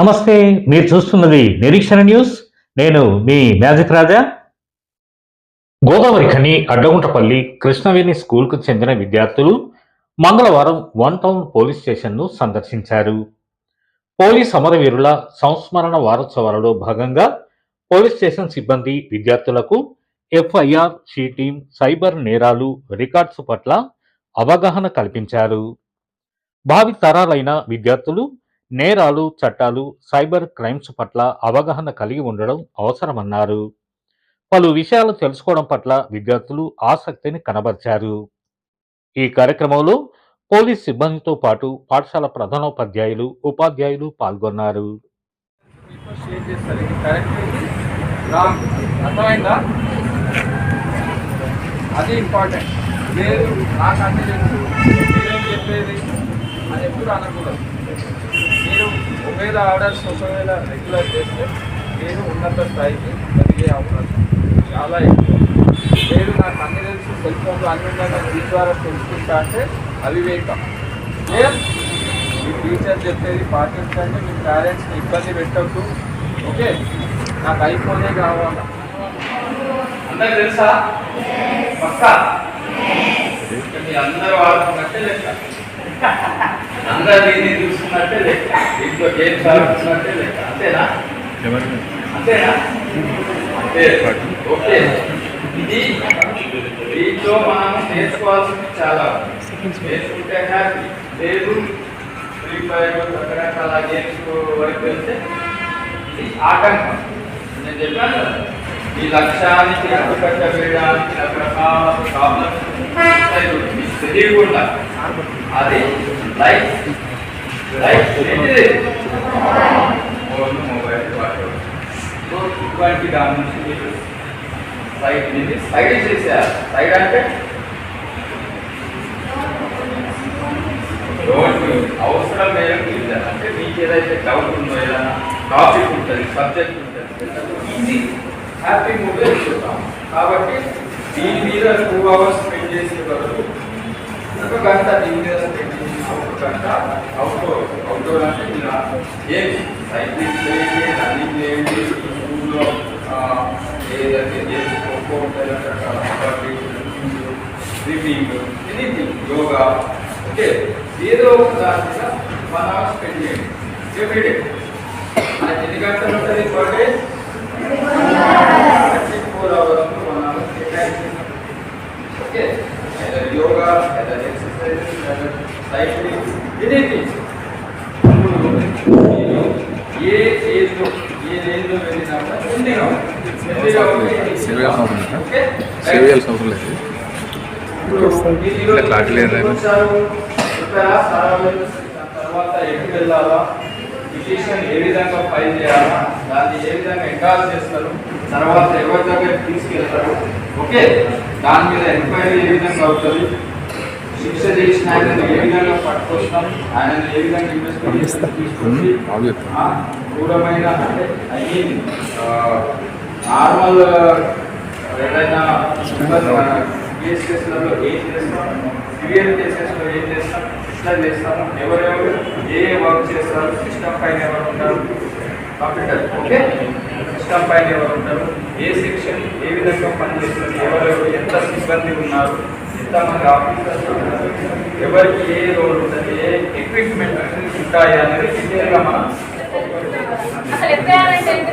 నమస్తే మీరు చూస్తున్నది నిరీక్షణ న్యూస్. నేను మీ మ్యాజిక్ రాజా. గోదావరి ఖని అడ్డగుంటపల్లి కృష్ణవేణి స్కూల్కు చెందిన విద్యార్థులు మంగళవారం వన్ టౌన్ పోలీస్ స్టేషన్ను సందర్శించారు. పోలీస్ అమరవీరుల సంస్మరణ వారోత్సవాలలో భాగంగా పోలీస్ స్టేషన్ సిబ్బంది విద్యార్థులకు ఎఫ్ఐఆర్ షీటీం సైబర్ నేరాలు రికార్డ్స్ పట్ల అవగాహన కల్పించారు. భావి తరాలైన విద్యార్థులు నేరాలు చట్టాలు సైబర్ క్రైమ్స్ పట్ల అవగాహన కలిగి ఉండడం అవసరమన్నారు. పలు విషయాలు తెలుసుకోవడం పట్ల విద్యార్థులు ఆసక్తిని కనబరిచారు. ఈ కార్యక్రమంలో పోలీస్ సిబ్బందితో పాటు పాఠశాల ప్రధానోపాధ్యాయులు ఉపాధ్యాయులు పాల్గొన్నారు. అది ఇంపార్టెంట్. లేదు నాకు అన్ని చెప్పేది? అది ఎప్పుడు అనకూడదు. ఒకవేళ ఆర్డర్స్ ఒకవేళ రెగ్యులర్ చేస్తే నేను ఉన్నత స్థాయికి కలిగే అవకాశం చాలా ఎక్కువ. నేను నాకు అన్ని తెలుసు సెల్ ఫోన్లు అన్ని ఉందని మీ ద్వారా తెలుసుకుంటా అంటే అవివేకం Clear? మీ టీచర్ చెప్పేది పాటించండి మీ పేరెంట్స్ని ఇబ్బంది పెట్టద్దు. ఓకే నాకు ఐఫోనే కావాలి? అందరికి తెలుసా? పక్క? మీ అందరూ వాడుతున్నట్టే లెక్క. అందరు దీన్ని చూస్తున్నట్టే లెక్క. ఇంట్లో గేమ్స్ ఆడుతున్నట్టే లెక్క. అంతేనా? అంతేనా? అంతే. ఓకే. ఇది దీంట్లో మనం నేర్చుకోవాల్సింది చాలా నేర్చుకుంటే హ్యాపీ. లేదు ఫ్రీ ఫైర్ రకరకాల గేమ్స్ వరకు వెళ్తే ఇది ఆటంకం. నేను చెప్పాను ఈ లక్ష్యానికి అడ్డుకట్ట వేయడానికి రకరకాల ప్రాబ్లమ్స్ మీకు తెలియకుండా అది లైఫ్ లైఫ్ ఏంటిది ఫోన్ మొబైల్ వాటర్ సో ఇటువంటి దాని నుంచి మీరు సైడ్ నుంచి సైడ్ చేసేయాలి సైడ్ అంటే డోంట్ అవసరం మేరకు ఇచ్చారు అంటే మీకు ఏదైతే డౌట్ ఉందో ఏదైనా టాపిక్ ఉంటుంది సబ్జెక్ట్ ఉంటుంది ఈజీ హ్యాపీ మూవీ చూద్దాం కాబట్టి దీని మీద టూ అవర్స్ స్పెండ్ చేసే బదులు ఒక గంట దీని మీద స్పెండ్ చేసి ఒక గంట అవుట్డోర్ అవుట్డోర్ అంటే మీరు ఏమి సైక్లింగ్ చేయండి రన్నింగ్ చేయండి స్కూల్లో ఏదైతే చేసి ఖోఖో ఉంటాయి స్విమ్మింగ్ ఎనీథింగ్ యోగా ఓకే. ఏదో ఒక దాని మీద వన్ అవర్ స్పెండ్ చేయండి. ఎవ్రీడే మనకి ఎన్ని గంటలు ఉంటుంది? Per day thirty four hours one hour కేటాయించండి okay either yoga either exercise either cycling anything మీరు ఏ ఏజ్లో ఏ ఏజ్లో వెళ్ళినా కూడా హెల్దీగా ఉంటుంది. అవసరం లేదు ఇట్లా క్లారిటీ లేదు తర్వాత ఎటు వెళ్ళాలా పిటిషన్ ఏ విధంగా ఫైల్ చేయాలా దాన్ని ఏ విధంగా ఎండాల్ చేస్తారు తర్వాత ఎవరి దగ్గర తీసుకెళ్తారు ఓకే దాని మీద ఎంక్వైరీ ఏ విధంగా అవుతుంది శిక్ష చేసిన ఆయన ఏ విధంగా పట్టుకొస్తాం ఆయన ఏ విధంగా ఇన్వెస్టిగేషన్ తీసుకొచ్చి బాగా చెప్తాను ఆ, అంటే ఐ మీన్ నార్మల్ ఏదైనా కేస్ కేసులలో ఏం చేస్తాం సివియర్ కేసెస్లో ఏం చేస్తాం ఎట్లా చేస్తాము ఎవరెవరు ఏ వర్క్ చేస్తారు సిస్టమ్ పైన ఎవరు ఉంటారు? కంప్యూటర్ ఓకే సిస్టమ్ పైన ఎవరు ఉంటారు ఏ సెక్షన్ ఏ విధంగా పనిచేస్తుంది ఎవరెవరు ఎంత సిబ్బంది ఉన్నారు? ఎంతమంది ఆఫీసర్స్ ఉన్నారు ఎవరికి ఏ రోల్ ఉంటుంది ఏ ఎక్విప్మెంట్ ఉంటాయి అనేది డీటెయిల్గా మనం అసలు ఎఫ్ఐఆర్ అంటే